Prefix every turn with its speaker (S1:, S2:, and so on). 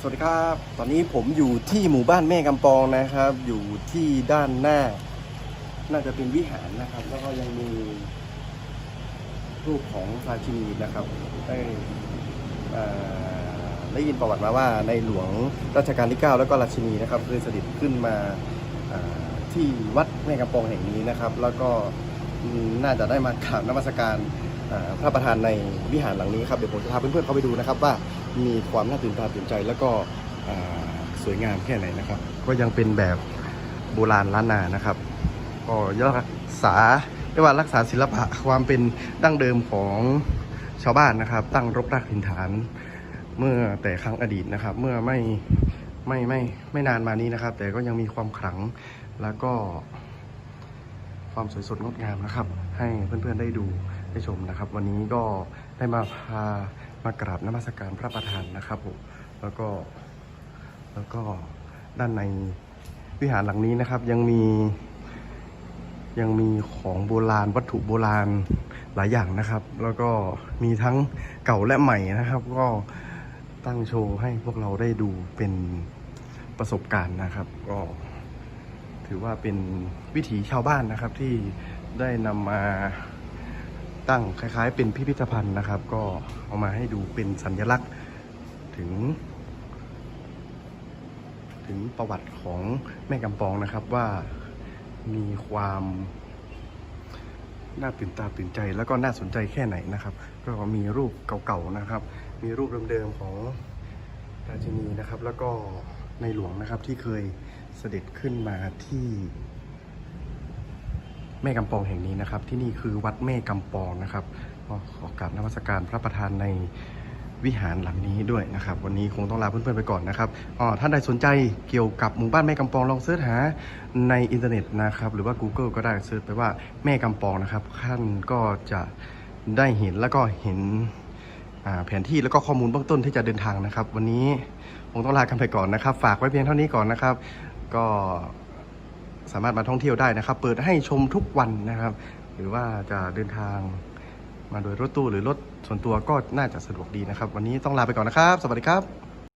S1: สวัสดีครับ ตอนนี้ผมอยู่ที่หมู่บ้านแม่กำปองนะครับ อยู่ที่ด้านหน้า น่าจะเป็นวิหารนะครับ แล้วก็ยังมีรูปของราชินีนะครับ ได้ได้ยินประวัติมาว่าในหลวงรัชกาลที่ 9 แล้วก็ราชินีนะครับเคยเสด็จขึ้นมาที่วัดแม่กำปองแห่งนี้นะครับ แล้วก็น่าจะได้มากราบนมัสการพระประธานในวิหารหลังนี้ครับเดี๋ยวผมจะพาเพื่อนๆเข้าไปดูนะครับว่า มีความน่าตื่นตาตื่นใจ แล้วก็สวยงามแค่ไหนนะครับ ก็ยังเป็นแบบโบราณล้านนานะครับก็ยรักษาเรียกว่ารักษาศิลปะความเป็นดั้งเดิมของชาวบ้านนะครับ ตั้งรกรากถิ่นฐานเมื่อแต่ครั้งอดีตนะครับ เมื่อไม่ไม่ไม่ไม่นานมานี้นะครับ แต่ก็ยังมีความขลังแล้วก็ความสวยสดงดงามนะครับ ให้เพื่อนๆได้ดูได้ชมนะครับ วันนี้ก็ได้มาพา มากราบนมัสการพระประธานนะครับผมแล้วก็แล้วก็ด้านในวิหารหลังนี้นะครับยังมียังมีของโบราณวัตถุโบราณหลายอย่างนะครับ แล้วก็มีทั้งเก่าและใหม่นะครับ ก็ตั้งโชว์ให้พวกเราได้ดูเป็นประสบการณ์นะครับ ก็ถือว่าเป็นวิถีชาวบ้านนะครับที่ได้นำมา ตั้งคล้ายๆ เป็นพิพิธภัณฑ์นะครับ ก็เอามาให้ดูเป็นสัญลักษณ์ถึง ถึงประวัติของแม่กำปองนะครับว่ามีความน่าตื่นตาตื่นใจแล้วก็น่าสนใจแค่ไหนนะครับ ก็มีรูปเก่าๆนะครับ มีรูปเดิมๆของราชินีนะครับ แล้วก็ในหลวงนะครับที่เคยเสด็จขึ้นมาที่ แม่กำปองแห่งนี้นะครับ ที่นี่คือวัดแม่กำปองนะครับก็ขอกราบนมัสการพระประธานในวิหารหลังนี้ด้วยนะครับ วันนี้คงต้องลาเพื่อนๆไปก่อนนะครับอ๋อท่านใดสนใจเกี่ยวกับหมู่บ้านแม่กำปองลองเสิร์ชหาในอินเทอร์เน็ตนะครับ หรือว่า Google ก็ได้เสิร์ชไปว่าแม่กำปองนะครับท่านก็จะได้เห็นแล้วก็เห็นแผนที่แล้วก็ข้อมูลเบื้องต้นที่จะเดินทางนะครับ วันนี้คงต้องลากันไปก่อนนะครับ ฝากไว้เพียงเท่านี้ก่อนนะครับ ก็ สามารถมาท่องเที่ยวได้นะครับ เปิดให้ชมทุกวันนะครับ หรือว่าจะเดินทางมาโดยรถตู้หรือรถส่วนตัวก็น่าจะสะดวกดีนะครับ วันนี้ต้องลาไปก่อนนะครับ สวัสดีครับ